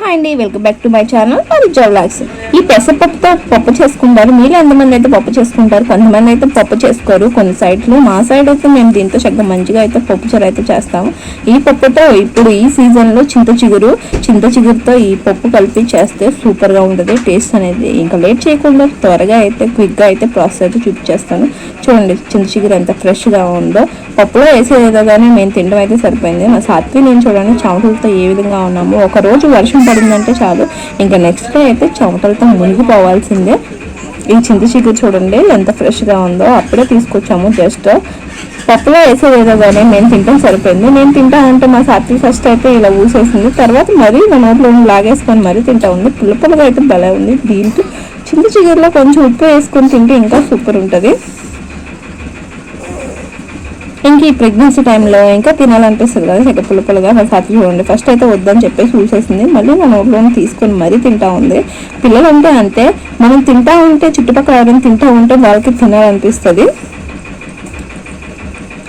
Hi అండి welcome back to my channel మరి vlogs ఈ పెసరపప్పుతో పప్పు చేసుకుంటారు. మీరు ఎంతమంది అయితే పప్పు చేసుకుంటారు? కొంతమంది అయితే పప్పు చేసుకోరు. కొన్ని సైడ్లు మా సైడ్ అయితే మేము దీంతో చక్కగా మంచిగా అయితే పప్పు చారు అయితే చేస్తాము. ఈ పప్పుతో ఇప్పుడు ఈ సీజన్లో చింత చిగురు చింత చిగురుతో ఈ పప్పు కలిపి చేస్తే సూపర్గా ఉంటుంది. టేస్ట్ అనేది ఇంకా లేట్ చేయకుండా త్వరగా అయితే క్విక్గా అయితే ప్రాసెస్ అయితే చూపించేస్తాను. చూడండి చింత చిగురు ఎంత ఫ్రెష్గా ఉందో. పప్పులో వేసేదో కానీ మేము తినడం అయితే సరిపోయింది. మా సాత్వి నేను చూడండి చెమటలతో ఏ విధంగా ఉన్నాము. ఒక రోజు వర్షం పడిందంటే చాలు. ఇంకా నెక్స్ట్ డే అయితే చెమటలతో మొత్తం మునిగిపోవాల్సిందే. ఈ చింత చిగురు చూడండి ఎంత ఫ్రెష్గా ఉందో. అప్పుడే తీసుకొచ్చాము జస్ట్ పప్పులో వేసేదేదో కానీ నేను తింటాం సరిపోయింది. నేను తింటానంటే మా సాత్వి ఫస్ట్ అయితే ఇలా ఊసేసింది. తర్వాత మరీ నా నోట్లో లాగేసుకొని మరీ తింటా ఉంది. పుల్ల పుల్లగా అయితే భలే ఉంది. దీంట్లో చింత చిగురులో కొంచెం ఉప్పు వేసుకొని తింటే ఇంకా సూపర్ ఉంటుంది. ఇంక ఈ ప్రెగ్నెన్సీ టైంలో ఇంకా తినాలనిపిస్తుంది కదా చెక్క పుల్ల పుల్లగా మా చూడండి ఫస్ట్ అయితే వద్దని చెప్పేసి చూసేసింది. మళ్ళీ నా నోట్లో తీసుకొని మరీ తింటా ఉంది. పిల్లలు ఉంటే అంతే మనం తింటా ఉంటే చుట్టుపక్కల ఎవరైనా తింటా ఉంటే వాళ్ళకి తినాలనిపిస్తుంది.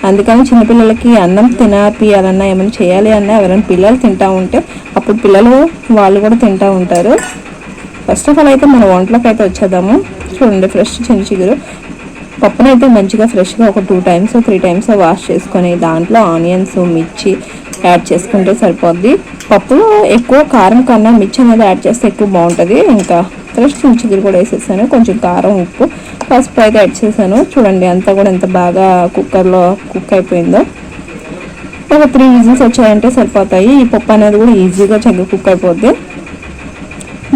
అందుకని చిన్నపిల్లలకి అన్నం తినాపియాలన్నా ఏమైనా చేయాలి అన్నా ఎవరైనా పిల్లలు తింటా ఉంటే అప్పుడు పిల్లలు వాళ్ళు కూడా తింటూ ఉంటారు. ఫస్ట్ ఆఫ్ ఆల్ అయితే మన వంటలోకి అయితే వచ్చేద్దాము. చూడండి ఫ్రెష్ చిన్న చిగురు. పప్పునైతే మంచిగా ఫ్రెష్గా ఒక two times three times wash చేసుకొని దాంట్లో ఆనియన్స్ మిర్చి యాడ్ చేసుకుంటే సరిపోద్ది. పప్పులో ఎక్కువ కారం కన్నా మిర్చి అనేది యాడ్ చేస్తే ఎక్కువ బాగుంటుంది. ఇంకా ఫ్రెష్ చిగురు కూడా వేసేసాను. కొంచెం కారం ఉప్పు పసుపు అయితే యాడ్ చేశాను. చూడండి అంతా కూడా ఎంత బాగా కుక్కర్లో కుక్ అయిపోయిందో. ఒక త్రీ విజిల్స్ వచ్చాయంటే సరిపోతాయి. ఈ పప్పు అనేది కూడా ఈజీగా చక్కగా కుక్ అయిపోద్ది.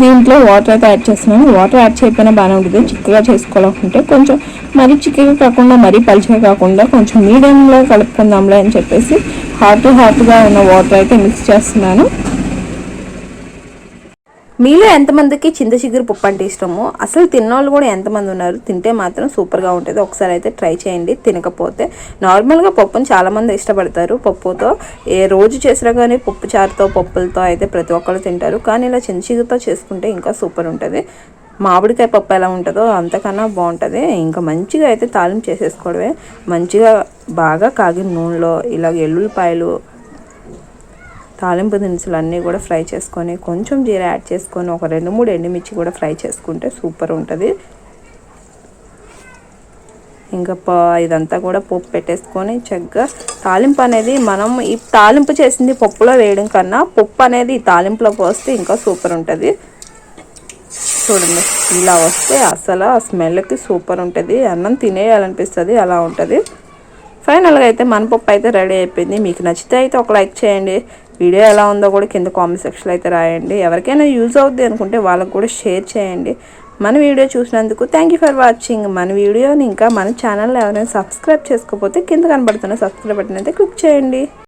దీంట్లో వాటర్ అయితే యాడ్ చేస్తున్నాను. వాటర్ యాడ్ చేయకపోయినా బాగానే ఉంటుంది. చిక్కగా చేసుకోవాలనుకుంటే కొంచెం మరీ చిక్కగా కాకుండా మరీ పలుచగా కాకుండా కొంచెం మీడియంలో కలుపుకుందాంలే అని చెప్పేసి హాట్ హాట్గా ఉన్న వాటర్ అయితే మిక్స్ చేస్తున్నాను. మీలో ఎంతమందికి చింత చిగురు పప్పు అంటే ఇష్టమో అసలు తిన్నోళ్ళు కూడా ఎంతమంది ఉన్నారు తింటే మాత్రం సూపర్గా ఉంటుంది. ఒకసారి అయితే ట్రై చేయండి తినకపోతే. నార్మల్గా పప్పుని చాలామంది ఇష్టపడతారు. పప్పుతో ఏ రోజు చేసినా కానీ పప్పు చారుతో పప్పులతో అయితే ప్రతి ఒక్కరు తింటారు. కానీ ఇలా చింత చిగురుతో చేసుకుంటే ఇంకా సూపర్ ఉంటుంది. మామిడికాయ పప్పు ఎలా ఉంటుందో అంతకన్నా బాగుంటుంది. ఇంకా మంచిగా అయితే తాలింపు చేసేసుకోవడమే. మంచిగా బాగా కాగిన నూనెలో ఇలాగ ఎల్లుల్లిపాయలు తాలింపు దినుసులు అన్నీ కూడా ఫ్రై చేసుకొని కొంచెం జీర యాడ్ చేసుకొని ఒక రెండు మూడు ఎండుమిర్చి కూడా ఫ్రై చేసుకుంటే సూపర్ ఉంటుంది. ఇంకా ఇదంతా కూడా పప్పు పెట్టేసుకొని చక్కగా తాలింపు అనేది మనం ఈ తాలింపు చేసింది పప్పులో వేయడం కన్నా పప్పు అనేది తాలింపులో పోస్తే ఇంకా సూపర్ ఉంటుంది. చూడండి ఇలా వస్తే అసలు ఆ స్మెల్కి సూపర్ ఉంటుంది. అన్నం తినేయాలనిపిస్తుంది అలా ఉంటుంది. ఫైనల్గా అయితే మన పప్పు అయితే రెడీ అయిపోయింది. మీకు నచ్చితే అయితే ఒక లైక్ చేయండి. వీడియో ఎలా ఉందో కూడా కింద కామెంట్ సెక్షన్లో అయితే రాయండి. ఎవరికైనా యూజ్ అవుద్ది అనుకుంటే వాళ్ళకు కూడా షేర్ చేయండి. మన వీడియో చూసినందుకు థ్యాంక్ యూ ఫర్ వాచింగ్ మన వీడియోని ఇంకా మన ఛానల్లో ఎవరైనా సబ్స్క్రైబ్ చేసుకోకపోతే కింద కనబడుతున్న సబ్స్క్రైబ్ బటన్ అయితే క్లిక్ చేయండి.